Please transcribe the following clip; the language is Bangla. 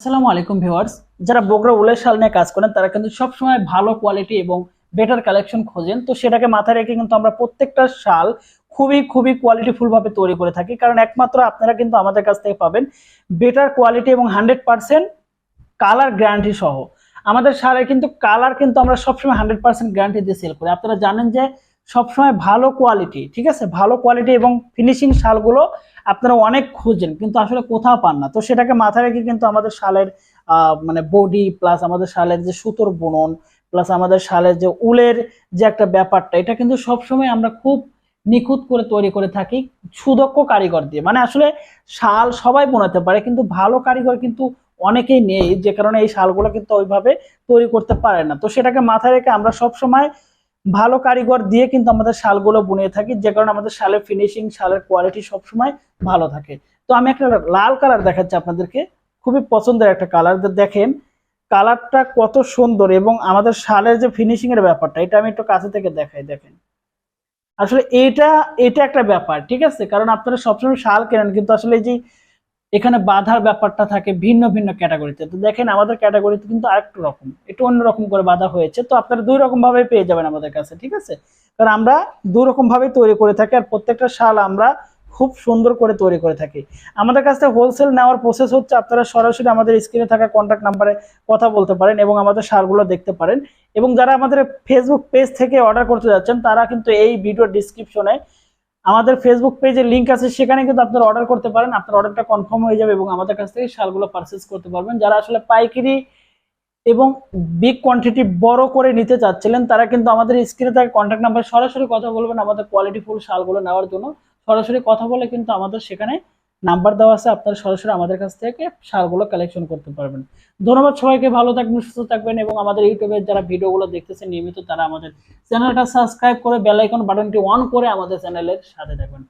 আসসালামু আলাইকুম ভিউয়ার্স। যারা বগুড়া উলের শাল নিয়ে কাজ করেন, তারা কিন্তু সবসময় ভালো কোয়ালিটি এবং বেটার কালেকশন খোঁজেন। তো সেটাকে মাথায় রেখে কিন্তু আমরা প্রত্যেকটা শাল খুবই খুবই কোয়ালিটিফুল ভাবে তৈরি করে থাকি। কারণ একমাত্র আপনারা কিন্তু আমাদের কাছ থেকে পাবেন বেটার কোয়ালিটি এবং হান্ড্রেড পার্সেন্ট কালার গ্যারান্টি সহ। আমাদের শালের কিন্তু কালার কিন্তু আমরা সবসময় হান্ড্রেড পার্সেন্ট গ্যারান্টি দিয়ে সেল করি। আপনারা জানেন যে সবসময় ভালো কোয়ালিটি ঠিক আছে? ভালো কোয়ালিটি এবং ফিনিশিং শালগুলো আপনারা অনেক খুঁজেন কিন্তু আসলে কোথাও পান না। তো সেটাকে মাথায় রেখে কিন্তু আমাদের শালের মানে বডি প্লাস আমাদের শালের যে সুতোর বুনন প্লাস আমাদের শালের যে উলের যে একটা ব্যাপারটা, এটা কিন্তু সবসময় আমরা খুব নিখুঁত করে তৈরি করে থাকি সুদক্ষ কারিগর দিয়ে। মানে আসলে শাল সবাই বোনাতে পারে, কিন্তু ভালো কারিগর কিন্তু অনেকেই নেই, যে কারণে এই শালগুলো কিন্তু ওইভাবে তৈরি করতে পারে না। তো সেটাকে মাথায় রেখে আমরা সব সময় ভালো কারিগর দিয়ে কিন্তু আমাদের শালগুলো বুনিয়ে থাকি, যে কারণে আমাদের শালের ফিনিশিং শালের কোয়ালিটি সবসময় ভালো থাকে। তো আমি একটা লাল কালার দেখাচ্ছি আপনাদেরকে, খুবই পছন্দের একটা কালার দেখেন কালারটা কত সুন্দর এবং আমাদের শালের যে ফিনিশিং এর ব্যাপারটা, এটা আমি একটু কাছে থেকে দেখাই, দেখেন। আসলে এটা এটা একটা ব্যাপার, ঠিক আছে? কারণ আপনারা সবসময় শাল কেনেন, কিন্তু আসলে এই যে এখানে বাধার ব্যাপারটা থাকে ভিন্ন ভিন্ন ক্যাটাগরিতে। তো দেখেন আমাদের ক্যাটাগরিতে কিন্তু আরেকটু রকম, একটু অন্যরকম করে বাধা হয়েছে। তো আপনারা দুই রকম ভাবে পেয়ে যাবেন আমাদের কাছে, ঠিক আছে? কারণ আমরা দুই রকম ভাবে তৈরি করে থাকি আর প্রত্যেকটা শাল আমরা খুব সুন্দর করে তৈরি করে থাকি। আমাদের কাছ থেকে হোলসেল নেওয়ার প্রসেস হচ্ছে আপনারা সরাসরি আমাদের স্ক্রিনে থাকা কন্ট্যাক্ট নাম্বারে কথা বলতে পারেন এবং আমাদের শালগুলো দেখতে পারেন। এবং যারা আমাদের ফেসবুক পেজ থেকে অর্ডার করতে যাচ্ছেন, তারা কিন্তু এই ভিডিও ডিসক্রিপশনে আমাদের ফেসবুক পেজের লিঙ্ক আছে, সেখানে কিন্তু আপনারা অর্ডার করতে পারেন। আপনার অর্ডারটা কনফার্ম হয়ে যাবে এবং আমাদের কাছ থেকে শালগুলো পারচেস করতে পারবেন। যারা আসলে পাইকারি এবং বিগ কোয়ান্টিটি বড় করে নিতে চাচ্ছিলেন, তারা কিন্তু আমাদের স্ক্রিনে থাকা কন্ট্যাক্ট নাম্বার সরাসরি কথা বলবেন। আমাদের কোয়ালিটিফুল শালগুলো নেওয়ার জন্য সরাসরি কথা বলে কিন্তু আমাদের সেখানে নাম্বার দেওয়া আছে, আপনারা সরাসরি আমাদের কাছ থেকে সারগুলো কালেকশন করতে পারবেন। ধন্যবাদ সবাইকে, ভালো থাকবেন, সুস্থ থাকবেন এবং আমাদের ইউটিউবের যারা ভিডিওগুলো দেখতেছেন, নিয়মিত তারা আমাদের চ্যানেলটা সাবস্ক্রাইব করে বেলাইকন বাটনটি অন করে আমাদের চ্যানেলের সাথে থাকবেন।